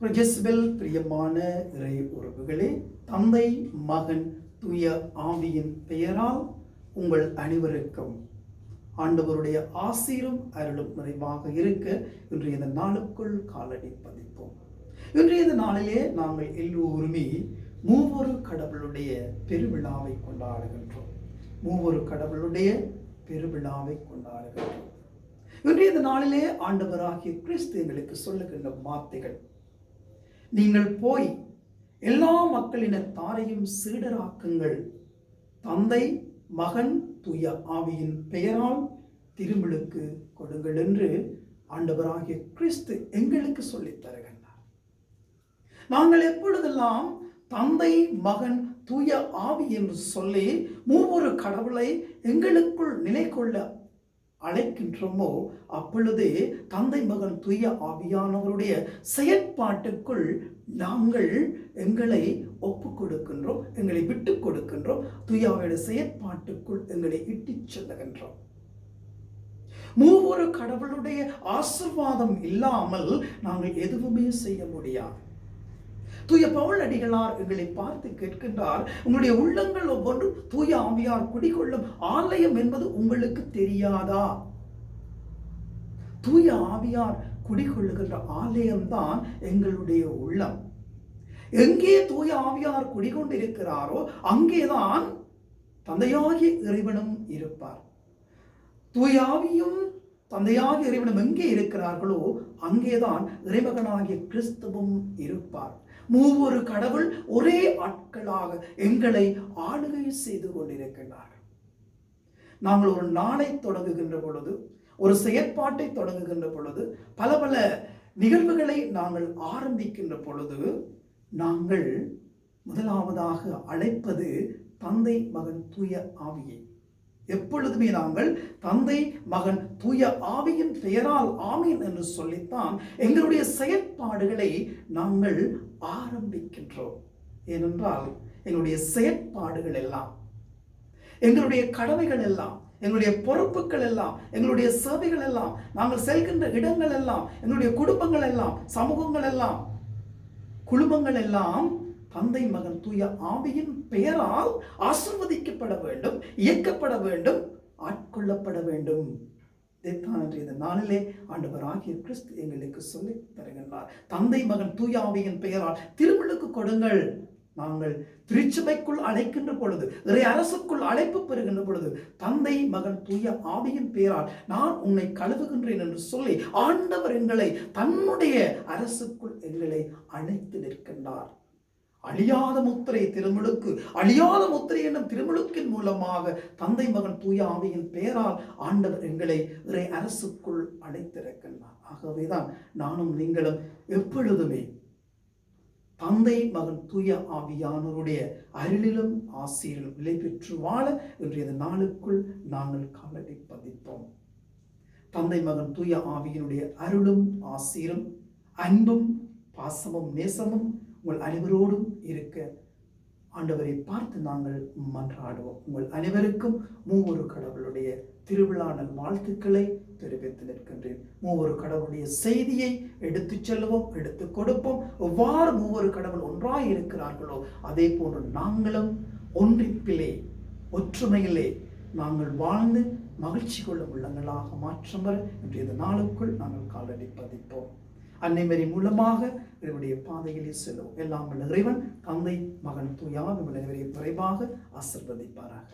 ஜெஸ்பெல் பிரியமான இறை உறவுகளே தந்தை மகன் தூய ஆவியின் பெயரால் உங்கள் அனைவருக்கும் ஆண்டவருடைய ஆசீரும் அருளும் நிறைவாக இருக்க இன்றைய இந்த நாளுக்குள் காலடி பதிப்போம். இன்றைய இந்த நாளிலே நாங்கள் எல்லோருமே மூவொரு கடவுளுடைய பெருவிழாவை கொண்டாடுகின்றோம். மூவொரு கடவுளுடைய பெருவிழாவை கொண்டாடுகின்றோம். இன்றைய நாளிலே ஆண்டவராகிய கிறிஸ்து எங்களுக்கு சொல்லுகின்ற வார்த்தைகள் நீங்கள் போய் எல்லா மக்களினத்தாரையும் சீடராக்குங்கள். தந்தை மகன் தூய ஆவியின் பெயரால் திருமிழுக்கு கொடுங்கள் என்று ஆண்டவராகிய கிறிஸ்து எங்களுக்கு சொல்லித் தருகின்றார். நாங்கள் எப்பொழுதெல்லாம் தந்தை மகன் தூய ஆவி என்று சொல்லி மூவொரு கடவுளை எங்களுக்குள் நிலை கொள்ள அழைக்கின்றோமோ அப்பொழுதே தந்தை மகன் தூய ஆவியானவருடைய செயற்பாட்டுக்குள் நாங்கள் எங்களை ஒப்பு கொடுக்கின்றோம் எங்களை விட்டு கொடுக்கின்றோம். தூயாவுடைய செயற்பாட்டுக்குள் எங்களை இட்டுச் செல்லுகின்றோம். மூவொரு கடவுளுடைய ஆசிர்வாதம் இல்லாமல் நாங்கள் எதுவுமே செய்ய முடியாது. தூய பவுல் அடிகளார் எங்களை பார்த்து கேட்கின்றார். உங்களுடைய உள்ளங்கள் ஒவ்வொன்றும் தூய ஆவியார் குடிகொள்ளும் ஆலயம் என்பது உங்களுக்கு தெரியாதா? தூய ஆவியார் குடிகொள்ளுகின்ற ஆலயம்தான் எங்களுடைய உள்ளம். எங்கே தூய ஆவியார் குடிகொண்டிருக்கிறாரோ அங்கேதான் தந்தையாகிய இறைவனும் இருப்பார். தூய ஆவியும் தந்தையாகிய இறைவனும் எங்கே இருக்கிறார்களோ அங்கேதான் இறைமகனாகிய கிறிஸ்துவும் இருப்பார். மூவொரு கடவுள் ஒரே ஆட்களாக எங்களை ஆளுகை செய்து கொண்டிருக்கின்றார்கள் நாங்கள் ஒரு நாளை தொடங்குகின்ற பொழுது ஒரு செயற்பாட்டை தொடங்குகின்ற பொழுது பல பல நிகழ்வுகளை நாங்கள் ஆரம்பிக்கின்ற பொழுது நாங்கள் முதலாவதாக அழைப்பது தந்தை மகன் தூய ஆவியை. எப்பொழுதுமே நாங்கள் தந்தை மகன் தூய ஆவியின் பெயரால் ஆமீன் என்று சொல்லித்தான் எங்களுடைய செயற்பாடுகளை நாங்கள் ஆரம்பிக்கின்றோம். ஏனென்றால் எங்களுடைய செயற்பாடுகள் எல்லாம் எங்களுடைய கடமைகள் எல்லாம் எங்களுடைய பொறுப்புகள் எல்லாம் எங்களுடைய சேவைகள் எல்லாம் நாங்கள் செல்கின்ற இடங்கள் எல்லாம் எங்களுடைய குடும்பங்கள் எல்லாம் சமூகங்கள் எல்லாம் குழுமங்கள் எல்லாம் தந்தை மகன் தூய ஆவியின் பெயரால் ஆசிர்வதிக்கப்பட வேண்டும் இயக்கப்பட வேண்டும் ஆட்கொள்ளப்பட வேண்டும். இதைத்தான் இந்த நாளிலே ஆண்டவர் ஆகிய கிறிஸ்து எங்களுக்கு சொல்லி தருகின்றார். தந்தை மகன் தூயாவியின் பெயரால் திருவிழுக்கு கொடுங்கள். நாங்கள் திருச்சபைக்குள் அழைக்கின்ற பொழுது இறை அரசுக்குள் அழைப்பு பெறுகின்ற பொழுது தந்தை மகன் தூய ஆவியின் பெயரால் நான் உன்னை கழுவுகின்றேன் என்று சொல்லி ஆண்டவர் எங்களை தன்னுடைய அரசுக்குள் எங்களை அழைத்து நிற்கின்றார். அழியாத முத்திரை திருமுழுக்கு அழியாத முத்திரை என்னும் திருமுழுக்கின் மூலமாக தந்தை மகன் தூய ஆவியின் பெயரால் ஆண்டவர் எங்களை இறை அரசுக்குள் அழைத்திருக்கின்றார் ஆகவேதான் நானும் நீங்களும் எப்பொழுதுமே தந்தை மகன் தூய ஆவியானவருடைய அருளிலும் ஆசிரியரும் விலை பெற்று வாழ இன்றைய நாளுக்குள் நாங்கள் காலடி பதிப்போம். தந்தை மகன் தூய ஆவியினுடைய அருளும் ஆசிரும் அன்பும் பாசமும் நேசமும் உங்கள் அனைவரோடும் இருக்க ஆண்டவரை பார்த்து நாங்கள் மன்றாடுவோம். உங்கள் அனைவருக்கும் மூவொரு கடவுளுடைய திருவிழா நல் வாழ்த்துக்களை தெரிவித்து நிற்கின்றேன். மூவொரு கடவுளுடைய செய்தியை எடுத்து செல்வோம் எடுத்து கொடுப்போம். எவ்வாறு மூவொரு கடவுள் ஒன்றாக இருக்கிறார்களோ அதே போன்று நாங்களும் ஒன்றிப்பிலே ஒற்றுமையிலே நாங்கள் வாழ்ந்து மகிழ்ச்சி கொள்ளும் உள்ளங்களாக மாற்றம் வர இன்றைய நாளுக்குள் நாங்கள் காலடி பதிப்போம். அன்னைமரி மூலமாக இவருடைய பாதையிலே செல்லும். எல்லாம் இறைவன் தந்தை மகன் தூயாவின் விளைவரை விரைவாக ஆசிர்வதிப்பாராக.